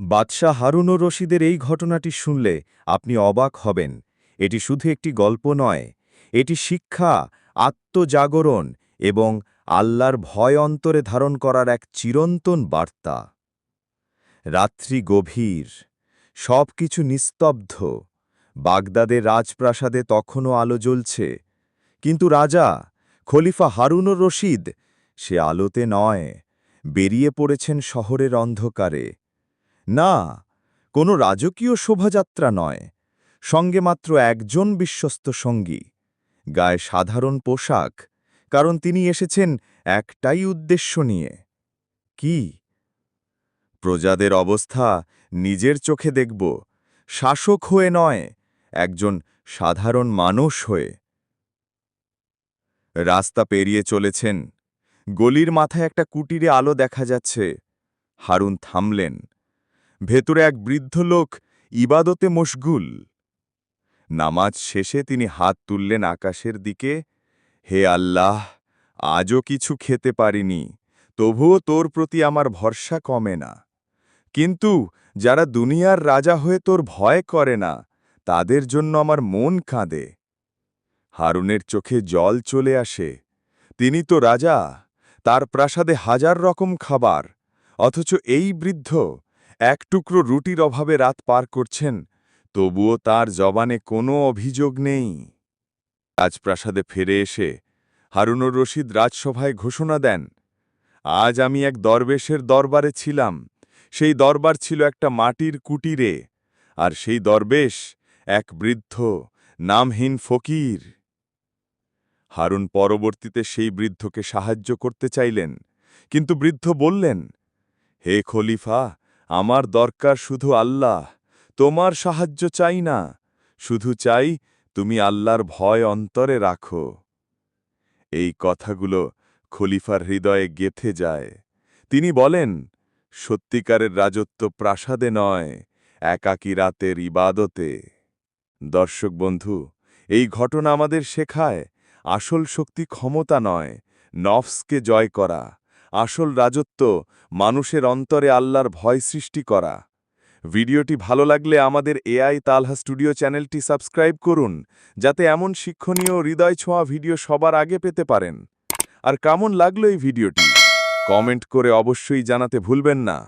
বাদশাহ হারুন রশিদের এই ঘটনাটি শুনলে আপনি অবাক হবেন। এটি শুধু একটি গল্প নয়, এটি শিক্ষা, আত্মজাগরণ এবং আল্লাহর ভয় অন্তরে ধারণ করার এক চিরন্তন বার্তা। রাত্রি গভীর সব কিছু নিস্তব্ধ। বাগদাদের রাজপ্রাসাদে তখনও আলো জ্বলছে। কিন্তু রাজা, খলিফা হারুন ও রশিদ, সে আলোতে নয়, বেরিয়ে পড়েছেন শহরের অন্ধকারে। না, কোনো রাজকীয় শোভাযাত্রা নয়। সঙ্গে মাত্র একজন বিশ্বস্ত সঙ্গী। গায়ে সাধারণ পোশাক, কারণ তিনি এসেছেন একটাই উদ্দেশ্য নিয়ে। কি? প্রজাদের অবস্থা নিজের চোখে দেখব। শাসক হয়ে নয়, একজন সাধারণ মানুষ হয়ে। রাস্তা পেরিয়ে চলেছেন। গলির মাথায় একটা কুটিরে আলো দেখা যাচ্ছে। হারুন থামলেন। ভেতরে এক বৃদ্ধ লোক ইবাদতে মশগুল। নামাজ শেষে তিনি হাত তুললেন আকাশের দিকে, হে আল্লাহ, আজও কিছু খেতে পারিনি, তবুও তোর প্রতি আমার ভরসা কমে না। কিন্তু যারা দুনিয়ার রাজা হয়ে তোর ভয় করে না, তাদের জন্য আমার মন কাঁদে। হারুনের চোখে জল চলে আসে, তিনি তো রাজা, তার প্রাসাদে হাজার রকম খাবার, অথচ এই বৃদ্ধ এক টুকরো রুটির অভাবে রাত পার করছেন, তবুও তার জবানে কোনো অভিযোগ নেই। রাজপ্রাসাদে ফিরে এসে হারুনুর রশিদ রাজসভায় ঘোষণা দেন, আজ আমি এক দরবেশের দরবারে ছিলাম, সেই দরবার ছিল একটা মাটির কুটিরে, আর সেই দরবেশ এক বৃদ্ধ নামহীন ফকির। হারুন পরবর্তীতে সেই বৃদ্ধকে সাহায্য করতে চাইলেন, কিন্তু বৃদ্ধ বললেন, হে খলিফা আমার দরকার শুধু আল্লাহ, তোমার সাহায্য চাই না, শুধু চাই তুমি আল্লাহর ভয় অন্তরে রাখো। এই কথাগুলো খলিফার হৃদয়ে গেথে যায়। তিনি বলেন, সত্যিকারের রাজত্ব প্রাসাদে নয়, একাকী রাতের ইবাদতে। দর্শক বন্ধু, এই ঘটনা আমাদের শেখায়, আসল শক্তি ক্ষমতা নয়, নফসকে জয় করা। আসল রাজত্ব মানুষের অন্তরে আল্লাহর ভয় সৃষ্টি করা। ভিডিওটি ভালো লাগলে আমাদের এআই তালহা স্টুডিও চ্যানেলটি সাবস্ক্রাইব করুন, যাতে এমন শিক্ষণীয় হৃদয় ছোঁয়া ভিডিও সবার আগে পেতে পারেন। আর কেমন লাগল এই ভিডিওটি? কমেন্ট করে অবশ্যই জানাতে ভুলবেন না।